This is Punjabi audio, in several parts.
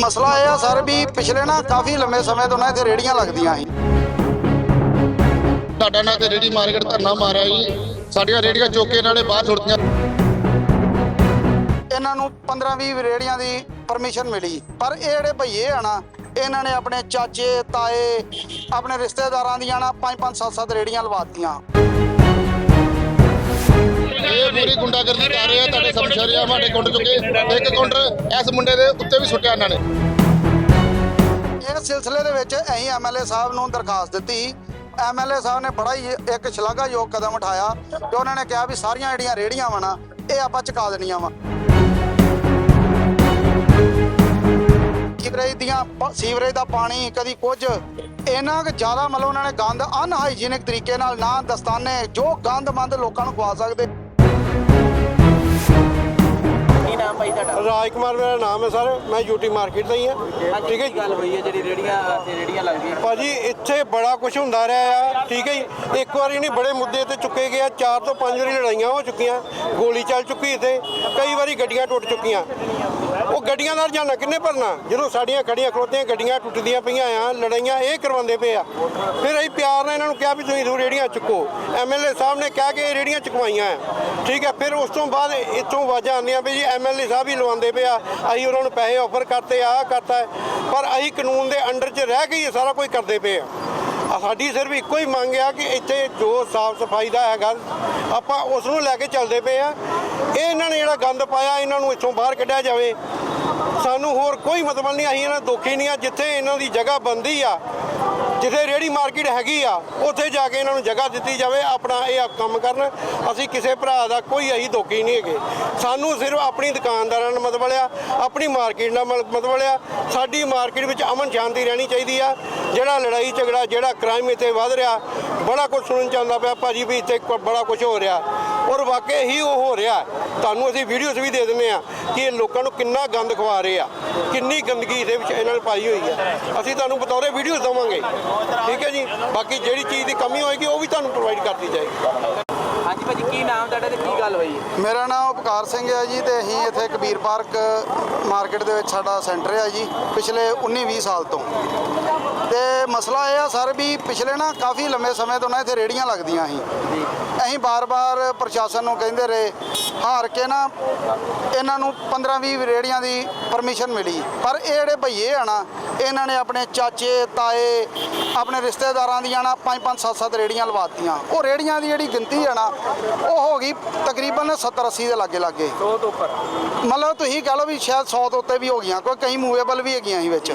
ਮਸਲਾ ਇਹ ਆ ਸਰ ਵੀ ਪਿਛਲੇ ਨਾ ਕਾਫੀ ਲੰਮੇ ਸਮੇਂ ਤੋਂ ਨਾ ਇੱਥੇ ਰੇੜੀਆਂ ਲੱਗਦੀਆਂ ਸੀ। ਸਾਡਾ ਨਾ ਤੇ ਰੇੜੀ ਮਾਰਕੀਟ ਧਰਨਾ ਮਾਰਿਆ ਜੀ। ਸਾਡੀਆਂ ਰੇੜੀਆਂ ਚੋਕੇ ਨਾਲੇ ਬਾਹਰ ਸੁੱਟਦੀਆਂ ਇਹਨਾਂ ਨੂੰ 15-20 ਰੇੜੀਆਂ ਦੀ ਪਰਮਿਸ਼ਨ ਮਿਲੀ। ਪਰ ਇਹ ਜਿਹੜੇ ਭਈਏ ਆ ਨਾ ਇਹਨਾਂ ਨੇ ਆਪਣੇ ਚਾਚੇ ਤਾਏ ਆਪਣੇ ਰਿਸ਼ਤੇਦਾਰਾਂ ਦੀਆਂ ਨਾ 5-5 7-7 ਰੇੜੀਆਂ ਲਵਾਤੀਆਂ ਇਹ ਪੂਰੀ ਗੁੰਡਾਗਰਦੀ ਕਰ ਰਹੇ ਆ, ਤੁਹਾਡੇ ਸਮਸ਼ਰਿਆ ਸਾਡੇ ਕੁੰਡ ਚੁੱਕੇ। ਇੱਕ ਕਾਊਂਟਰ ਇਸ ਮੁੰਡੇ ਦੇ ਉੱਤੇ ਵੀ ਸੁੱਟਿਆ ਇਹਨਾਂ ਨੇ। ਇਸ ਸਿਲਸਿਲੇ ਦੇ ਵਿੱਚ ਅਸੀਂ ਐਮਐਲਏ ਸਾਹਿਬ ਨੂੰ ਦਰਖਾਸਤ ਦਿੱਤੀ। ਐਮਐਲਏ ਸਾਹਿਬ ਨੇ ਬੜਾ ਹੀ ਇੱਕ ਸ਼ਲਾਘਾਯੋਗ ਕਦਮ ਉਠਾਇਆ ਤੇ ਉਹਨਾਂ ਨੇ ਕਿਹਾ ਵੀ ਸਾਰੀਆਂ ਜਿਹੜੀਆਂ ਰੇੜੀਆਂ ਵਾ ਇਹ ਆਪਾਂ ਚੁਕਾ ਦੇਣੀਆਂ ਵਾ। ਸੀਵਰੇਜ ਦੀਆਂ ਸੀਵਰੇਜ ਦਾ ਪਾਣੀ ਕਦੀ ਕੁਝ, ਇੰਨਾ ਕੁ ਜ਼ਿਆਦਾ ਮਤਲਬ ਉਹਨਾਂ ਨੇ ਗੰਦ ਅਨਹਾਈਜੀਨਿਕ ਤਰੀਕੇ ਨਾਲ ਨਾ ਦਸਤਾਨੇ, ਜੋ ਗੰਦ ਮੰਦ ਲੋਕਾਂ ਨੂੰ ਖਵਾ ਸਕਦੇ। ਨਾਮ ਭਾਈ ਤੁਹਾਡਾ? ਰਾਜ ਕੁਮਾਰ ਮੇਰਾ ਨਾਮ ਹੈ ਸਰ ਮੈਂ ਯੂਟੀ ਮਾਰਕੀਟ ਦਾ ਹੀ ਹਾਂ। ਅੱਜ ਠੀਕ ਹੈ। ਗੱਲ ਹੋਈ ਹੈ ਜਿਹੜੀ ਰੇੜੀਆਂ ਤੇ ਰੇੜੀਆਂ ਲੱਗਦੀਆਂ ਭਾਜੀ ਇੱਥੇ ਬੜਾ ਕੁਝ ਹੁੰਦਾ ਰਿਹਾ ਆ ਠੀਕ ਹੈ ਜੀ? ਇੱਕ ਵਾਰੀ ਨਹੀਂ ਬੜੇ ਮੁੱਦੇ ਤੇ ਚੁੱਕੇ ਗਏ ਆ। ਚਾਰ ਤੋਂ ਪੰਜ ਵਾਰੀ ਲੜਾਈਆਂ ਹੋ ਚੁੱਕੀਆਂ ਗੋਲੀ ਚੱਲ ਚੁੱਕੀ ਇੱਥੇ। ਕਈ ਵਾਰੀ ਗੱਡੀਆਂ ਟੁੱਟ ਚੁੱਕੀਆਂ। ਉਹ ਗੱਡੀਆਂ ਨਾਲ ਜਾਣਾ, ਕਿੰਨੇ ਭਰਨਾ? ਜਦੋਂ ਸਾਡੀਆਂ ਖੜੀਆਂ ਖਲੋਤੀਆਂ ਗੱਡੀਆਂ ਟੁੱਟਦੀਆਂ ਪਈਆਂ ਆ, ਲੜਾਈਆਂ ਇਹ ਕਰਵਾਉਂਦੇ ਪਏ ਆ। ਫਿਰ ਅਸੀਂ ਪਿਆਰ ਨਾਲ ਇਹਨਾਂ ਨੂੰ ਕਿਹਾ ਵੀ ਤੁਸੀਂ ਦੋ ਰੇੜੀਆਂ ਚੁੱਕੋ। ਐਮਐਲਏ ਸਾਹਿਬ ਨੇ ਕਿਹਾ ਕਿ ਇਹ ਰੇੜੀਆਂ ਚੁਕਵਾਈਆਂ ਆ। ਠੀਕ ਹੈ ਫਿਰ ਉਸ ਤੋਂ ਬਾਅਦ ਇੱਥੋਂ ਆਵਾਜ਼ਾਂ ਆਉਂਦੀਆਂ ਵੀ ਜੀ ਐਮਐਲਏ ਸਾਹਿਬ ਹੀ ਲਵਾਉਂਦੇ ਪਏ ਆ। ਅਸੀਂ ਉਹਨਾਂ ਨੂੰ ਪੈਸੇ ਆਫਰ ਕਰਤੇ ਆ ਕਰਤਾ ਪਰ ਅਸੀਂ ਕਾਨੂੰਨ ਦੇ ਅੰਡਰ 'ਚ ਰਹਿ ਕੇ ਹੀ ਸਾਰਾ ਕੁਝ ਕਰਦੇ ਪਏ ਆ। ਆ ਸਾਡੀ ਸਿਰਫ ਇੱਕੋ ਹੀ ਮੰਗ ਆ ਕਿ ਇੱਥੇ ਜੋ ਸਾਫ਼ ਸਫ਼ਾਈ ਦਾ ਹੈਗਾ, ਆਪਾਂ ਉਸ ਨੂੰ ਲੈ ਕੇ ਚੱਲਦੇ ਪਏ ਆ। ਇਹ ਇਹਨਾਂ ਨੇ ਜਿਹੜਾ ਗੰਦ ਪਾਇਆ, ਇਹਨਾਂ ਨੂੰ ਇੱਥੋਂ ਬਾਹਰ ਕੱਢਿਆ ਜਾਵੇ। ਸਾਨੂੰ ਹੋਰ ਕੋਈ ਮਤਲਬ ਨਹੀਂ, ਅਸੀਂ ਇਹਨਾਂ ਦੁਖੀ ਨਹੀਂ ਆ, ਜਿੱਥੇ ਇਹਨਾਂ ਦੀ ਜਗ੍ਹਾ ਬੰਦੀ ਆ, ਜਿੱਥੇ ਰੇੜੀ ਮਾਰਕੀਟ ਹੈਗੀ ਆ, ਉੱਥੇ ਜਾ ਕੇ ਇਹਨਾਂ ਨੂੰ ਜਗ੍ਹਾ ਦਿੱਤੀ ਜਾਵੇ, ਆਪਣਾ ਇਹ ਕੰਮ ਕਰਨ। ਅਸੀਂ ਕਿਸੇ ਭਰਾ ਦਾ ਕੋਈ ਅਸੀਂ ਦੋਖੀ ਨਹੀਂ ਹੈਗੇ। ਸਾਨੂੰ ਸਿਰਫ ਆਪਣੀ ਦੁਕਾਨਦਾਰਾਂ ਨਾਲ ਮਤਲਬ ਆ ਆਪਣੀ ਮਾਰਕੀਟ ਨਾਲ ਮਲ- ਮਤਲਬ ਆ ਸਾਡੀ ਮਾਰਕੀਟ ਵਿੱਚ ਅਮਨ ਸ਼ਾਂਤੀ ਰਹਿਣੀ ਚਾਹੀਦੀ ਆ। ਜਿਹੜਾ ਲੜਾਈ ਝਗੜਾ, ਜਿਹੜਾ ਕ੍ਰਾਈਮ ਇੱਥੇ ਵੱਧ ਰਿਹਾ, ਬੜਾ ਕੁਝ ਸੁਣਨ ਚ ਆਉਂਦਾ ਪਿਆ, ਭਾਜੀ ਵੀ ਇੱਥੇ ਕ- ਬੜਾ ਕੁਝ ਹੋ ਰਿਹਾ। ਔਰ ਵਾਕਈ ਹੀ ਉਹ ਹੋ ਰਿਹਾ। ਤੁਹਾਨੂੰ ਅਸੀਂ ਵੀਡੀਓਜ਼ ਵੀ ਦੇ ਦਿੰਦੇ ਆ ਕਿ ਇਹ ਲੋਕਾਂ ਨੂੰ ਕਿੰਨਾ ਗੰਦ ਖਵਾ ਰਹੇ ਆ ਕਿੰਨੀ ਗੰਦਗੀ ਇਹਦੇ ਵਿੱਚ ਇਹਨਾਂ ਨੇ ਪਾਈ ਹੋਈ ਹੈ ਅਸੀਂ ਤੁਹਾਨੂੰ ਬਤੌਰੇ ਵੀਡੀਓਜ਼ ਦਵਾਂਗੇ ਠੀਕ ਹੈ ਜੀ? ਬਾਕੀ ਜਿਹੜੀ ਚੀਜ਼ ਦੀ ਕਮੀ ਹੋਏਗੀ ਉਹ ਵੀ ਤੁਹਾਨੂੰ ਪ੍ਰੋਵਾਈਡ ਕਰਤੀ ਜਾਏਗੀ। ਹਾਂਜੀ ਭਾਜੀ ਕੀ ਨਾਮ ਤੁਹਾਡਾ ਤੇ ਕੀ ਗੱਲ ਹੋਈ? ਹੈ ਮੇਰਾ ਨਾਮ ਉਪਕਾਰ ਸਿੰਘ ਹੈ ਜੀ ਤੇ ਅਸੀਂ ਇੱਥੇ ਕਬੀਰ ਪਾਰਕ ਮਾਰਕੀਟ ਦੇ ਵਿੱਚ ਸਾਡਾ ਸੈਂਟਰ ਹੈ ਜੀ ਪਿਛਲੇ 19-20 ਸਾਲ ਤੋਂ। ਤੇ ਮਸਲਾ ਇਹ ਆ ਸਰ ਵੀ ਪਿਛਲੇ ਨਾ ਕਾਫੀ ਲੰਮੇ ਸਮੇਂ ਤੋਂ ਨਾ ਇੱਥੇ ਰੇੜੀਆਂ ਲੱਗਦੀਆਂ ਸੀ। ਅਸੀਂ ਬਾਰ-ਬਾਰ ਪ੍ਰਸ਼ਾਸਨ ਨੂੰ ਕਹਿੰਦੇ ਰਹੇ ਹਾਰ ਕੇ ਨਾ ਇਹਨਾਂ ਨੂੰ 15-20 ਰੇੜੀਆਂ ਦੀ ਪਰਮਿਸ਼ਨ ਮਿਲੀ। ਪਰ ਇਹ ਜਿਹੜੇ ਭਈਏ ਆ ਨਾ ਇਹਨਾਂ ਨੇ ਆਪਣੇ ਚਾਚੇ ਤਾਏ ਆਪਣੇ ਰਿਸ਼ਤੇਦਾਰਾਂ ਦੀਆਂ ਨਾ 5-5 7-7 ਰੇੜੀਆਂ ਲਵਾਤੀਆਂ। ਉਹ ਰੇੜੀਆਂ ਦੀ ਜਿਹੜੀ ਗਿਣਤੀ ਆ ਨਾ ਉਹ ਹੋ ਗਈ ਤਕਰੀਬਨ 70-80 ਦੇ ਲਾਗੇ ਲਾਗੇ। ਤੋਂ ਉੱਪਰ। ਮਤਲਬ ਤੁਸੀਂ ਕਹ ਲਓ ਵੀ ਸ਼ਾਇਦ 100 ਤੋਂ ਉੱਤੇ ਵੀ ਹੋ ਗਈਆਂ ਕੋਈ ਕਈ ਮੂਵੇਬਲ ਵੀ ਹੈਗੀਆਂ ਸੀ ਵਿੱਚ।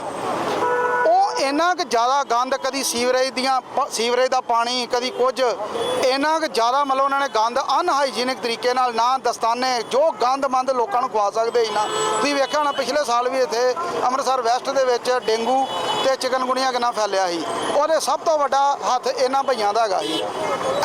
ਇੰਨਾ ਕੁ ਜ਼ਿਆਦਾ ਗੰਦ ਕਦੀ ਸੀਵਰੇਜ ਦੀਆਂ ਸੀਵਰੇਜ ਦਾ ਪਾਣੀ ਕਦੀ ਕੁਝ ਇੰਨਾ ਕੁ ਜ਼ਿਆਦਾ ਮਤਲਬ ਉਹਨਾਂ ਨੇ ਗੰਦ ਅਨਹਾਈਜੀਨਿਕ ਤਰੀਕੇ ਨਾਲ ਨਾ ਦਸਤਾਨੇ ਜੋ ਗੰਦਮੰਦ ਲੋਕਾਂ ਨੂੰ ਖਵਾ ਸਕਦੇ ਸੀ ਨਾ। ਤੁਸੀਂ ਵੇਖਿਆ ਹੋਣਾ ਪਿਛਲੇ ਸਾਲ ਵੀ ਇੱਥੇ ਅੰਮ੍ਰਿਤਸਰ ਵੈਸਟ ਦੇ ਵਿੱਚ ਡੇਂਗੂ ਤੇ ਚਿਕਨਗੁਨੀਆ ਕਿੰਨਾ ਫੈਲਿਆ ਸੀ। ਉਹਦੇ ਸਭ ਤੋਂ ਵੱਡਾ ਹੱਥ ਇਹਨਾਂ ਭਈਆਂ ਦਾ ਹੈਗਾ ਸੀ।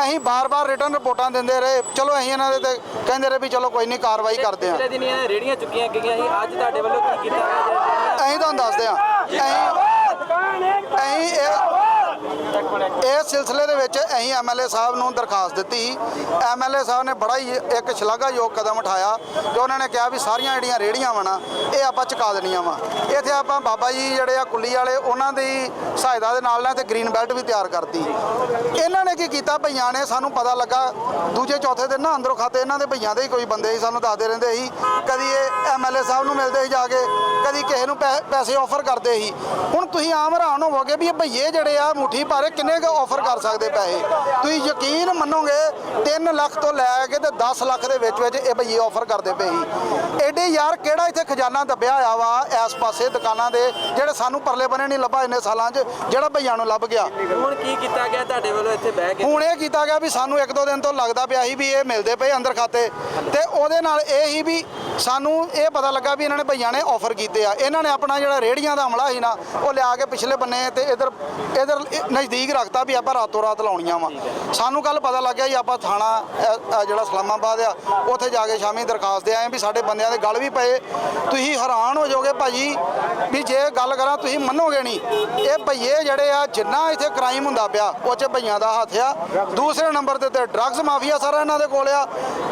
ਅਸੀਂ ਬਾਰ-ਬਾਰ ਰਿਟਰਨ ਰਿਪੋਰਟਾਂ ਦਿੰਦੇ ਰਹੇ। ਚਲੋ ਅਸੀਂ ਇਹਨਾਂ ਦੇ ਤੇ ਕਹਿੰਦੇ ਰਹੇ ਵੀ ਚਲੋ ਕੋਈ ਨਹੀਂ ਕਾਰਵਾਈ ਕਰਦੇ ਹਾਂ। ਪਿਛਲੇ ਰੇੜੀਆਂ ਚੁੱਕੀਆਂ ਗਈਆਂ ਸੀ। ਅੱਜ ਤੁਹਾਡੇ ਵੱਲੋਂ ਕੀ ਕੀਤਾ ਜੀ? ਅਸੀਂ ਤੁਹਾਨੂੰ ਦੱਸਦੇ ਹਾਂ। ਅਸੀਂ ਅਸੀਂ ਇਹ ਇਸ ਸਿਲਸਿਲੇ ਦੇ ਵਿੱਚ ਅਸੀਂ ਐਮਐਲਏ ਸਾਹਿਬ ਨੂੰ ਦਰਖਾਸਤ ਦਿੱਤੀ। ਐਮਐਲਏ ਸਾਹਿਬ ਨੇ ਬੜਾ ਹੀ ਇੱਕ ਸ਼ਲਾਘਾਯੋਗ ਕਦਮ ਉਠਾਇਆ ਤੇ ਉਹਨਾਂ ਨੇ ਕਿਹਾ ਵੀ ਸਾਰੀਆਂ ਜਿਹੜੀਆਂ ਰੇੜੀਆਂ ਵਾ ਨਾ, ਇਹ ਆਪਾਂ ਚੁਕਾ ਦੇਣੀਆਂ ਵਾ। ਇੱਥੇ ਆਪਾਂ ਬਾਬਾ ਜੀ ਜਿਹੜੇ ਆ ਕੁੱਲੀ ਵਾਲੇ, ਉਹਨਾਂ ਦੀ ਸਹਾਇਤਾ ਦੇ ਨਾਲ ਨਾਲ ਤੇ ਗ੍ਰੀਨ ਬੈਲਟ ਵੀ ਤਿਆਰ ਕਰਤੀ। ਇਹਨਾਂ ਨੇ ਕੀ ਕੀਤਾ? ਭਈਆਂ ਨੇ ਸਾਨੂੰ ਪਤਾ ਲੱਗਾ, ਦੂਜੇ ਚੌਥੇ ਦਿਨ ਨਾ ਅੰਦਰੋਂ ਖਾਤੇ ਇਹਨਾਂ ਦੇ ਭਈਆਂ ਦੇ ਹੀ ਕੋਈ ਬੰਦੇ ਸੀ, ਸਾਨੂੰ ਦੱਸਦੇ ਰਹਿੰਦੇ ਸੀ। ਕਦੀ ਇਹ ਐਮਐਲਏ ਸਾਹਿਬ ਨੂੰ ਮਿਲਦੇ ਸੀ ਜਾ ਕੇ, ਕਦੀ ਕਿਸੇ ਨੂੰ ਪੈ- ਪੈਸੇ ਆਫਰ ਕਰਦੇ ਸੀ। ਹੁਣ ਤੁਸੀਂ ਆਮ ਹੈਰਾਨ ਹੋਵੋਗੇ ਵੀ ਇਹ ਭਈਏ ਜਿਹੜੇ ਆ ਮੁੱਠੀ ਭਾਰੇ ਕਿੰਨੇ ਕੁ ਆਫਰ ਕਰ ਸਕਦੇ ਪੈਸੇ? ਤੁਸੀਂ ਯਕੀਨ ਮੰਨੋਗੇ 3 ਲੱਖ ਤੋਂ ਲੈ ਕੇ ਤੇ 10 ਲੱਖ ਦੇ ਵਿੱਚ ਵਿੱਚ ਇਹ ਭਈਏ ਆਫਰ ਕਰਦੇ ਪਏ ਸੀ। ਐਡੇ ਯਾਰ ਕਿਹੜਾ ਇੱਥੇ ਖਜ਼ਾਨਾ ਦੱਬਿਆ ਹੋਇਆ ਵਾ ਇਸ ਪਾਸੇ ਦੁਕਾਨਾਂ ਦੇ ਜਿਹੜੇ ਸਾਨੂੰ ਪਰਲੇ ਬੰਨੇ ਨਹੀਂ ਲੱਭਾ ਇੰਨੇ ਸਾਲਾਂ 'ਚ ਜਿਹੜਾ ਭਈਆਂ ਨੂੰ ਲੱਭ ਗਿਆ। ਹੁਣ ਕੀ ਕੀਤਾ ਗਿਆ? ਤੁਹਾਡੇ ਵੱਲੋਂ ਇੱਥੇ ਬਹਿ ਕੇ ਹੁਣ ਇਹ ਕੀਤਾ ਗਿਆ ਵੀ ਸਾਨੂੰ ਇੱਕ ਦੋ ਦਿਨ ਤੋਂ ਲੱਗਦਾ ਪਿਆ ਸੀ ਵੀ ਇਹ ਮਿਲਦੇ ਪਏ ਅੰਦਰ ਖਾਤੇ। ਤੇ ਉਹਦੇ ਨਾਲ ਇਹ ਹੀ ਵੀ ਸਾਨੂੰ ਇਹ ਪਤਾ ਲੱਗਾ ਵੀ ਇਹਨਾਂ ਨੇ ਭਈਆਂ ਨੇ ਆਫਰ ਕੀਤੇ ਆ। ਇਹਨਾਂ ਨੇ ਆਪਣਾ ਜਿਹੜਾ ਰੇੜੀਆਂ ਦਾ ਅਮਲਾ ਸੀ ਨਾ ਉਹ ਲਿਆ ਕੇ ਪਿਛਲੇ ਬੰਨੇ ਤੇ ਇਧਰ ਇਧਰ ਨਜ਼ਦੀਕ ਰੱਖਤਾ ਵੀ ਆਪਾਂ ਰਾਤੋਂ ਰਾਤ ਲਾਉਣੀਆਂ ਵਾ। ਸਾਨੂੰ ਕੱਲ ਪਤਾ ਲੱਗਿਆ ਜੀ ਆਪਾਂ ਥਾਣਾ ਅ, ਅ, ਜਿਹੜਾ ਇਸਲਾਮਾਬਾਦ ਆ ਉੱਥੇ ਜਾ ਕੇ ਸ਼ਾਮੀ ਦਰਖਾਸਤ ਦੇ ਆਏ ਵੀ ਸਾਡੇ ਬੰਦਿਆਂ ਦੇ ਗਲ ਵੀ ਪਏ। ਤੁਸੀਂ ਹੈਰਾਨ ਹੋ ਜਾਓਗੇ ਭਾਜੀ ਵੀ ਜੇ ਗੱਲ ਕਰਾਂ ਤੁਸੀਂ ਮੰਨੋਗੇ ਨਹੀਂ। ਇਹ ਭਈਏ ਜਿਹੜੇ ਆ ਜਿੰਨਾ ਇੱਥੇ ਕ੍ਰਾਈਮ ਹੁੰਦਾ ਪਿਆ ਉਹ ਚ ਭਈਆਂ ਦਾ ਹੱਥ ਆ। ਦੂਸਰੇ ਨੰਬਰ ਤੇ ਤੇ ਡਰੱਗਸ ਮਾਫੀਆ ਸਾਰਾ ਇਹਨਾਂ ਦੇ ਕੋਲ ਆ।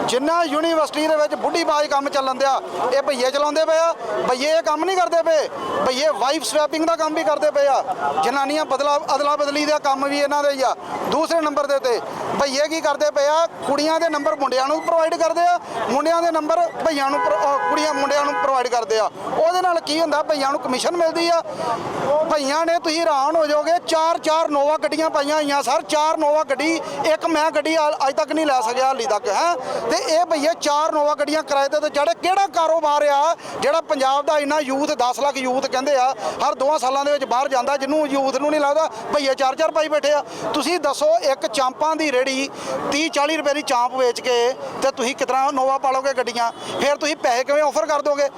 ਜਿੰਨਾ ਯੂਨੀਵਰਸਿਟੀ ਦੇ ਵਿੱਚ ਬੁੱਢੀ ਬਾਜ ਕੰਮ ਚੱਲਣ ਦਿਆ ਇਹ ਭਈਏ ਚਲਾਉਂਦੇ ਪਏ ਆ। ਭਈਏ ਇਹ ਕੰਮ ਨਹੀਂ ਕਰਦੇ ਪਏ। ਭਈਏ ਵਾਈਫ ਸਵੈਪਿੰਗ ਦਾ ਕੰਮ ਵੀ ਕਰਦੇ ਪਏ ਆ। ਜਨਾਨੀਆਂ ਬਦਲਾ ਅਦਲਾ ਬਦਲੀ ਦਾ ਕੰਮ ਵੀ ਇਹਨਾਂ ਦੇ ਹੀ ਆ। ਦੂਸਰੇ ਨੰਬਰ ਦੇ ਤੇ ਭਈਏ ਕੀ ਕਰਦੇ ਪਏ ਆ? ਕੁੜੀਆਂ ਦੇ ਨੰਬਰ ਮੁੰਡਿਆਂ ਨੂੰ ਪ੍ਰੋਵਾਈਡ ਕਰਦੇ ਆ, ਮੁੰਡਿਆਂ ਦੇ ਨੰਬਰ ਭਈਆਂ ਨੂੰ ਪ੍ਰੋ- ਕੁੜੀਆਂ ਮੁੰਡਿਆਂ ਨੂੰ ਪ੍ਰੋਵਾਈਡ ਕਰਦੇ ਆ। ਉਹਦੇ ਨਾਲ ਕੀ ਹੁੰਦਾ? ਭਈਆਂ ਨੂੰ ਕਮਿਸ਼ਨ ਮਿਲਦੀ ਆ। ਭਈਆਂ ਨੇ ਤੁਸੀਂ ਹੈਰਾਨ ਹੋ ਜਾਓਗੇ, ਚਾਰ ਚਾਰ ਨੋਵਾ ਗੱਡੀਆਂ ਪਾਈਆਂ ਹੋਈਆਂ, ਸਰ। ਚਾਰ ਨੋਵਾ ਗੱਡੀ, ਇੱਕ ਮੈਂ ਗੱਡੀ ਅੱਜ ਤੱਕ ਨਹੀਂ ਲੈ ਸਕਿਆ ਹਾਲੀ ਤੱਕ, ਹੈ? ਤੇ ਇਹ ਭਈਏ ਚਾਰ ਨੋਵਾ ਗੱਡੀਆਂ ਕਿਰਾਏ ਤੇ ਤੇ ਜਿਹੜੇ ਕਿਹੜਾ ਕਾਰੋਬਾਰ ਆ ਜਿਹੜਾ ਪੰਜਾਬ ਦਾ ਇੰਨਾ ਯੂਥ 10 ਲੱਖ ਯੂਥ ਕਹਿੰਦੇ ਆ, ਹਰ ਦੋਵਾਂ ਸਾਲਾਂ ਦੇ ਵਿੱਚ ਬਾਹਰ ਜਾਂਦਾ, ਜਿਹਨੂੰ ਯੂਥ ਨੂੰ ਨਹੀਂ ਲੱਗਦਾ, ਭਈਏ ਚਾਰ ਚਾਰ ਪਾਈ ਬੈਠੇ ਆ। ਤੁਸੀਂ ਦੱਸੋ, ਇੱਕ ਚਾਂਪਾਂ ਦੀ ਰੇੜੀ 30 40 ਰੁਪਏ ਦੀ ਚਾਂਪ ਵੇਚ ਕੇ ਤੇ ਤੁਸੀਂ ਕਿਤਨਾ ਨੋਵਾ ਪਾਲੋਗੇ ਗੱਡੀਆਂ ਫਿਰ ਤੁਸੀਂ ਪੈਸੇ ਕਿਵੇਂ ਆਫਰ ਕਰ ਦੋਗੇ?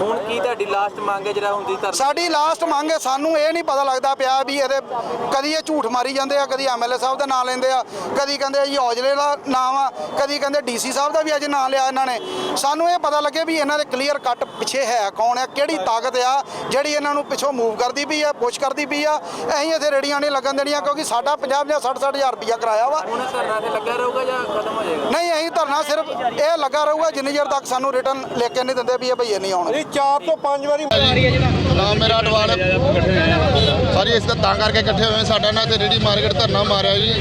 ਹੁਣ ਕੀ ਤੁਹਾਡੀ ਲਾਸਟ ਮੰਗ ਹੈ ਜਿਹੜਾ ਹੁੰਦੀ ਧਰਨਾ ਸਾਡੀ ਲਾਸਟ ਮੰਗ ਹੈ ਸਾਨੂੰ ਇਹ ਨਹੀਂ ਪਤਾ ਲੱਗਦਾ ਪਿਆ ਵੀ ਇਹਦੇ ਕਦੀ ਇਹ ਝੂਠ ਮਾਰੀ ਜਾਂਦੇ ਆ ਕਦੀ ਐਮਐਲਏ ਸਾਹਿਬ ਦਾ ਨਾਂ ਲੈਂਦੇ ਆ ਕਦੀ ਕਹਿੰਦੇ ਜੀ ਔਜਲੇ ਦਾ ਨਾਮ ਆ ਕਦੀ ਕਹਿੰਦੇ ਡੀਸੀ ਸਾਹਿਬ ਦਾ ਵੀ ਅੱਜ ਨਾਂ ਲਿਆ ਇਹਨਾਂ ਨੇ। ਸਾਨੂੰ ਇਹ ਪਤਾ ਲੱਗੇ ਵੀ ਇਹਨਾਂ ਦੇ ਕਲੀਅਰ ਕੱਟ ਪਿੱਛੇ ਹੈ ਕੌਣ ਆ ਕਿਹੜੀ ਤਾਕਤ ਆ ਜਿਹੜੀ ਇਹਨਾਂ ਨੂੰ ਪਿੱਛੋਂ ਮੂਵ ਕਰਦੀ ਪਈ ਆ ਪੁਸ਼ ਕਰਦੀ ਪਈ ਆ। ਅਸੀਂ ਇੱਥੇ ਰੇੜੀਆਂ ਨਹੀਂ ਲੱਗਣ ਦੇਣੀਆਂ ਕਿਉਂਕਿ ਸਾਡਾ 50 ਜਾਂ 60 60 ਹਜ਼ਾਰ ਰੁਪਇਆ ਕਰਾਇਆ ਵਾ। ਹੁਣ ਧਰਨਾ ਤੇ ਲੱਗਾ ਰਹੂਗਾ ਜਾਂ ਖਤਮ ਹੋ ਜਾਏਗਾ? ਨਹੀਂ ਅਸੀਂ ਧਰਨਾ ਸਿਰਫ ਇਹ ਲੱਗਾ ਰਹੂਗਾ ਜਿੰਨੀ ਚਿਰ ਤੱਕ ਸਾਨੂੰ ਰਿਟਰਨ ਲਿਖ ਕੇ ਨਹੀਂ ਦਿੰਦੇ ਵੀ ਇਹ ਭਈਏ ਨਹੀਂ ਆਉਣਗੇ। ਇਹ ਚਾਰ ਤੋਂ ਪੰਜ ਵਾਰੀ ਨਾਮ ਮੇਰਾ ਅਡਵਾਲ ਸਾਰੀ ਇਸ ਦਾ ਤਾਂ ਕਰਕੇ ਇਕੱਠੇ ਹੋਏ। ਸਾਡਾ ਨਾ ਤੇ ਰੇੜੀ ਮਾਰਕੀਟ ਧਰਨਾ ਮਾਰਿਆ ਜੀ।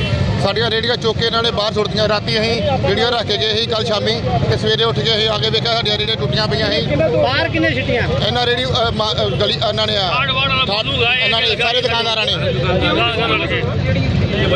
ਸਾਡੀਆਂ ਰੇੜੀਆਂ ਚੁੱਕ ਕੇ ਇਹਨਾਂ ਨੇ ਬਾਹਰ ਸੁੱਟਦੀਆਂ ਰਾਤੀ ਅਸੀਂ ਰੇੜੀਆਂ ਰੱਖ ਕੇ ਗਏ ਸੀ ਕੱਲ ਸ਼ਾਮੀ ਤੇ ਸਵੇਰੇ ਉੱਠ ਕੇ ਅਸੀਂ ਆ ਕੇ ਵੇਖਿਆ ਸਾਡੀਆਂ ਰੇੜੀਆਂ ਟੁੱਟੀਆਂ ਪਈਆਂ ਸੀ। ਬਾਹਰ ਕਿੰਨੇ ਛਿੱਟੀਆਂ ਇਹਨਾਂ ਰੇੜੀ ਅ, ਮਾ- ਅ, ਗਲੀ ਇਹਨਾਂ ਨੇ ਆ। ਇਹਨਾਂ ਨੇ ਸਾਰੇ ਦੁਕਾਨਦਾਰਾਂ ਨੇ।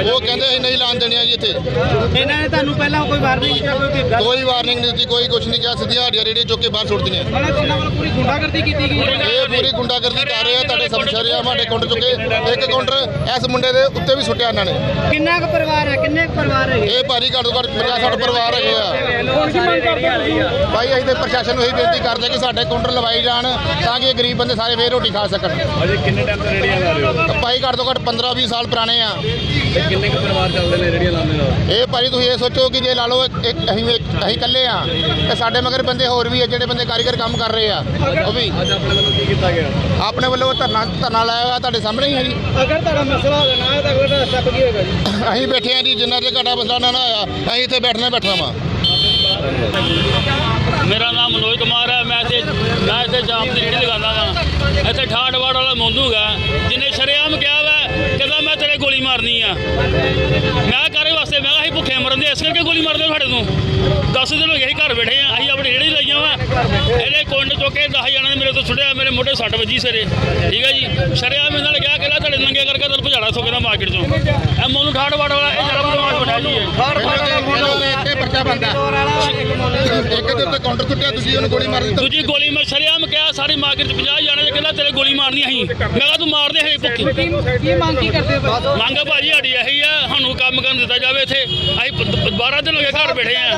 ਉਹ ਕਹਿੰਦੇ ਅਸੀਂ ਨਹੀਂ ਲਾਣ ਦੇਣੀਆਂ ਜੀ ਇੱਥੇ। ਇਹਨਾਂ ਨੇ ਤੁਹਾਨੂੰ ਪਹਿਲਾਂ ਕੋਈ ਵਾਰਨਿੰਗ ਜਾਂ ਕੋਈ ਗੱਲ ਕੋਈ ਵਾਰਨਿੰਗ ਨਹੀਂ ਦਿੱਤੀ ਕੋਈ ਕੁਝ ਨਹੀਂ ਕਿਹਾ ਸਿੱਧੀਆਂ ਸਾਡੀਆਂ ਰੇੜੀਆਂ ਚੁੱਕ ਕੇ ਬਾਹਰ ਸੁੱਟਦੀਆਂ ਉਹਨਾਂ ਵੱਲੋਂ ਪੂਰੀ ਗੁੰਡਾਗਰਦੀ ਕੀਤੀ ਗਈ। ਹੈ ਇਹ ਪੂਰੀ ਗੁੰਡਾਗਰਦੀ ਕਰ ਰਹੇ ਆ ਤੁਹਾਡੇ ਸਾਡੇ ਕਾਊਂਟਰ ਚੁੱਕੇ। ਇੱਕ ਕਾਊਂਟਰ ਇਸ ਮੁੰਡੇ ਦੇ ਉੱਤੇ ਵੀ ਸੁੱਟਿਆ ਇਹਨਾਂ ਨੇ। ਕਿੰਨਾ ਕੁ ਪਰਿਵਾਰ ਹੈ? ਕਿੰਨੇ ਕੁ ਪਰਿਵਾਰ ਹੈ ਇਹ ਭਾਰੀ ਘੱਟ ਤੋਂ ਘੱਟ 50 60 ਪਰਿਵਾਰ ਹੈਗੇ ਆ। ਹੁਣ ਕੀ ਮੰਗ ਕਰਦੇ ਹੋ ਤੁਸੀਂ? ਭਾਈ ਅਸੀਂ ਤੇ ਪ੍ਰਸ਼ਾਸਨ ਨੂੰ ਇਹੀ ਬੇਨਤੀ ਕਰਦੇ ਕਿ ਸਾਡੇ ਕਾਊਂਟਰ ਲਵਾਈ ਜਾਣ ਤਾਂ ਕਿ ਇਹ ਗਰੀਬ ਬੰਦੇ ਸਾਰੇ ਫੇਰ ਰੋਟੀ ਖਾ ਸਕਣ। ਅਜੇ ਕਿੰਨੇ ਟਾਈਮ ਤੋਂ ਰੇੜੀਆਂ ਲਾ ਰਹੇ ਹੋ? ਭਾਈ ਘੱਟ ਤੋਂ ਘੱਟ 15 20 ਸਾਲ ਪੁਰਾਣੇ ਆ। ਤੇ ਕਿੰਨੇ ਕੁ ਪਰਿਵਾਰ ਚੱਲਦੇ ਨੇ ਰੇੜੀਆਂ ਲਾਉਂਦੇ ਨਾਲ? ਇਹ ਭਾਈ ਤੁਸੀਂ ਇਹ ਸੋਚੋ ਕਿ ਜੇ ਲਾ ਲਓ ਇੱਕ ਅਸੀਂ ਇੱਕ- ਅਸੀਂ ਇਕੱਲੇ ਆ। ਤੇ ਸਾਡੇ ਮਗਰ ਬੰਦੇ ਹੋਰ ਵੀ ਆ ਜਿਹੜੇ ਬੰਦੇ ਕਾਰੀਗਰ ਕੰਮ ਕਰ ਰਹੇ ਆ। ਉਹ ਵੀ। ਅੱਜ ਆਪਣੇ ਵੱਲੋਂ ਕੀ ਕੀਤਾ ਗਿਆ? ਆਪਣੇ ਵੱਲੋਂ ਧਰਨਾ ਧਰਨਾ ਲਾਇਆ ਹੋਇਆ ਤੁਹਾਡੇ ਸਾਹਮਣੇ ਹੀ ਹੈ ਜੀ। ਅਗਰ ਤੁਹਾਡਾ ਮਸਲਾ ਹੋ ਜਾਣਾ ਤਾਂ ਕੋਈ ਸਟੈਪ ਕੀ ਹੋਏਗਾ ਜੀ? ਅਸੀਂ ਬੈਠੇ ਆ ਜੀ ਜਿੰਨਾ ਚਿਰ ਘਾਟਾ ਮਸਲਾ ਨਾ ਨਾ ਆਇਆ ਅਸੀਂ ਇੱਥੇ ਬੈਠਣਾ ਹੀ ਬੈਠਣਾ ਵਾ। ਮੇਰਾ ਨਾਮ ਮਨੋਜ ਕੁਮਾਰ ਹੈ, ਮੈਂ ਇੱਥੇ ਮੈਂ ਇੱਥੇ ਜਾਮ ਦੀ ਰੇੜੀ ਲਗਾਉਂਦਾ ਹਾਂ ਇੱਥੇ ਠਾਠਵਾੜ ਵਾਲਾ ਮੋਨੂ ਹੈਗਾ ਜਿਹਨੇ ਸ਼ਰੇਆਮ ਕਿਹਾ ਵਾ, ਕਹਿੰਦਾ ਮੈਂ ਤੇਰੇ ਗੋਲੀ ਮਾਰਨੀ ਆ। ਮੈਂ ਕਾਰੇ ਵਾਸਤੇ? ਮੈਂ ਭੁੱਖੇ ਮਰਨ ਦੇ ਇਸ ਕਰਕੇ ਗੋਲੀ ਮਾਰਦੇ ਸਾਡੇ ਨੂੰ 10 ਦਿਨ ਹੋ ਗਏ ਅਸੀਂ ਘਰ ਬੈਠੇ ਆ ਅਸੀਂ ਆਪਣੀ ਰੇੜੀ ਲਾਈਆਂ ਵਾ। ਇਹਨੇ ਕੁੰਡ ਚੁੱਕ ਕੇ 10 ਜਣਾਂ ਨੇ ਮੇਰੇ ਤੋਂ ਛੁੱਟਿਆ ਮੇਰੇ ਮੋਢੇ ਸੱਟ ਵੱਜੀ ਸਵੇਰੇ ਠੀਕ ਹੈ ਜੀ? ਸ਼ਰੇਆਮ ਇਹਨਾਂ ਨੇ ਕਿਹਾ ਕਿ ਲੈ ਤੁਹਾਡੇ ਨੰਗੇ ਕਰਕੇ ਤੈਨੂੰ ਭਜਾੜਾ ਸੋਕੇ ਦਾ ਮਾਰਕੀਟ ਚੋਂ। ਇਹ ਮੋਨੂ ਠਾਠਵਾੜ ਵਾਲਾ ਇਹ ਜਰਾ ਬਦਮਾਸ਼ ਬਣਿਆ ਜੀ ਇਹ ਇਹਨਾਂ ਦੇ ਇੱਥੇ ਪਰਚਾ ਬੰਦਾ ਇੱਕ ਦੇ ਉੱਤੇ ਕਾਊਂਟਰ ਟੁੱਟਿਆ ਤੁਸੀਂ ਉਹਨੂੰ ਗੋਲੀ ਮਾਰ ਦਿੱਤੀ। ਦੂਜੀ ਗੋਲੀ ਮੈਂ ਸ਼ਰੇਆਮ ਕਿਹਾ ਸਾਰੀ ਮਾਰਕੀਟ 'ਚ 50 ਜਾਣੇ ਦੇ ਕਹਿੰਦਾ ਤੇਰੇ ਗੋਲੀ ਮਾਰਨੀ ਅਸੀਂ। ਮੈਂ ਕਿਹਾ ਤੂੰ ਮਾਰ ਦੇ ਹੈ ਭੁੱਖੀ। ਕੀ ਮੰਗ ਕੀ ਕਰਦੇ ਹੋ? ਮੰਗ ਭਾਜੀ ਸਾਡੀ ਇਹੀ ਆ ਸਾਨੂੰ ਕੰਮ ਕਰਨ ਦਿੱਤਾ ਜਾਵੇ ਇੱਥੇ। ਅਸੀਂ ਪ- 12 ਦਿਨ ਹੋ ਗਏ ਘਰ ਬੈਠੇ ਆ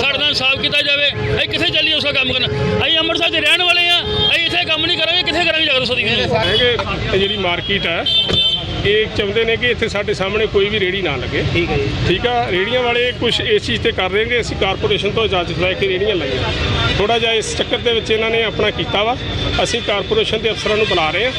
ਸਾਡੇ ਨਾਲ ਸਾਫ਼ ਕੀਤਾ ਜਾਵੇ। ਅਸੀਂ ਕਿੱਥੇ ਚੱਲੀਏ ਉਸਦਾ ਕੰਮ ਕਰਨ? ਅਸੀਂ ਅੰਮ੍ਰਿਤਸਰ ਦੇ ਰਹਿਣ ਵਾਲੇ ਆ ਅਸੀਂ ਇੱਥੇ ਕੰਮ ਨਹੀਂ ਕਰਾਂਗੇ ਕਿੱਥੇ ਕਰਾਂਗੇ ਜਗਤ ਸੋਦੀ ਜਿਹੜੀ ਮਾਰਕੀਟ ਹੈ ਇਹ ਚਾਹੁੰਦੇ ਨੇ ਕਿ ਇੱਥੇ ਸਾਡੇ ਸਾਹਮਣੇ ਕੋਈ ਵੀ ਰੇੜੀ ਨਾ ਲੱਗੇ। ਠੀਕ ਹੈ ਜੀ। ਠੀਕ ਆ? ਰੇੜੀਆਂ ਵਾਲੇ ਕੁਝ ਇਸ ਚੀਜ਼ ਤੇ ਕਰ ਰਹੇ ਨੇ ਅਸੀਂ ਕਾਰਪੋਰੇਸ਼ਨ ਤੋਂ ਇਜਾਜ਼ਤ ਲੈ ਕੇ ਰੇੜੀਆਂ ਲਾਈਆਂ। ਥੋੜਾ ਜਿਹਾ ਇਸ ਚੱਕਰ ਦੇ ਵਿੱਚ ਇਹਨਾਂ ਨੇ ਆਪਣਾ ਕੀਤਾ ਵਾ। ਅਸੀਂ ਕਾਰਪੋਰੇਸ਼ਨ ਦੇ ਅਫਸਰਾਂ ਨੂੰ ਬੁਲਾ ਰਹੇ ਹਾਂ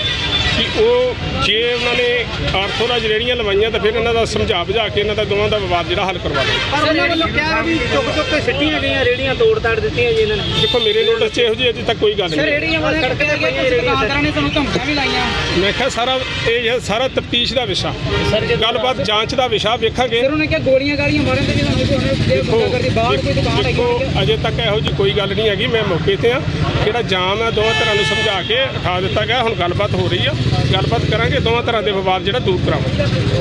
ਕਿ ਉਹ ਜੇ ਉਹਨਾਂ ਨੇ ਆਰਥੋਰਾਜ ਰੇੜੀਆਂ ਲਵਾਈਆਂ ਤਾਂ ਫਿਰ ਇਹਨਾਂ ਦਾ ਸਮਝਾ ਬੁਝਾ ਕੇ ਇਹਨਾਂ ਦਾ ਦੋਵਾਂ ਦਾ ਵਿਵਾਦ ਜਿਹੜਾ ਹੱਲ ਕਰਵਾ ਲਓ। ਪਰ ਉਹਨਾਂ ਵੱਲੋਂ ਕਿਹਾ ਵੀ ਚੁੱਕ ਚੁੱਕ ਕੇ ਸਿੱਟੀਆਂ ਗਈਆਂ ਰੇੜੀਆਂ ਤੋੜ ਤਾੜ ਦਿੱਤੀਆਂ ਜੀ ਇਹਨਾਂ ਨੇ। ਦੇਖੋ ਮੇਰੇ ਨੋਟਿਸ 'ਚ ਇਹੋ ਜਿਹੀ ਅਜੇ ਤੱਕ ਕੋਈ ਗੱਲ ਨਹੀਂ। ਰੇੜੀਆਂ ਵਾਲੇ ਸੜਕ ਤੇ ਗਏ ਕੁਝ ਦੁਕਾਨਦਾਰਾਂ ਨੇ ਸਾਨੂੰ ਧਮਕੀਆਂ ਵੀ ਲਾਈਆਂ। ਮੈਂ ਕਿਹਾ ਸਾਰਾ ਇਹ ਹੈ ਸਾਰਾ ਤਫਤੀਸ਼ ਦਾ ਵਿਸ਼ਾ। ਗੱਲਬਾਤ ਜਾਂਚ ਦਾ ਵਿਸ਼ਾ ਵੇਖਾਂਗੇ। ਫਿਰ ਉਹਨੇ ਕਿਹਾ ਗੋਲੀਆਂ ਗਾਲੀਆਂ ਮਾਰਨ ਤੇ ਵੀ ਸਾਨੂੰ ਕੋਈ ਜੇ ਗੁੰਡਾਗਰਦੀ ਬਾਹਰ ਕੋਈ ਦੁਕਾਨ ਹੈਗੀ ਦੇਖੋ ਹੋਈ। ਅਜੇ ਤੱਕ ਇਹੋ ਜੀ ਕੋਈ ਗੱਲ ਨਹੀਂ ਹੈਗੀ ਮੈਂ ਮੌਕੇ ਤੇ ਆ ਜਿਹੜਾ ਜਾਮ ਹੈ ਦੋਵਾਂ ਤਰ੍ਹਾਂ ਨੂੰ ਸਮਝਾ ਕੇ ਉਠਾ ਦਿੱਤਾ ਗਿਆ ਹੁਣ ਗੱਲਬਾਤ ਹੋ ਰਹੀ ਆ। ਗੱਲਬਾਤ ਕਰਾਂਗੇ ਦੋਵਾਂ ਤਰ੍ਹਾਂ ਦੇ ਵਿਵਾਦ ਜਿਹੜਾ ਦੂਰ ਕਰਾਵਾਂਗੇ।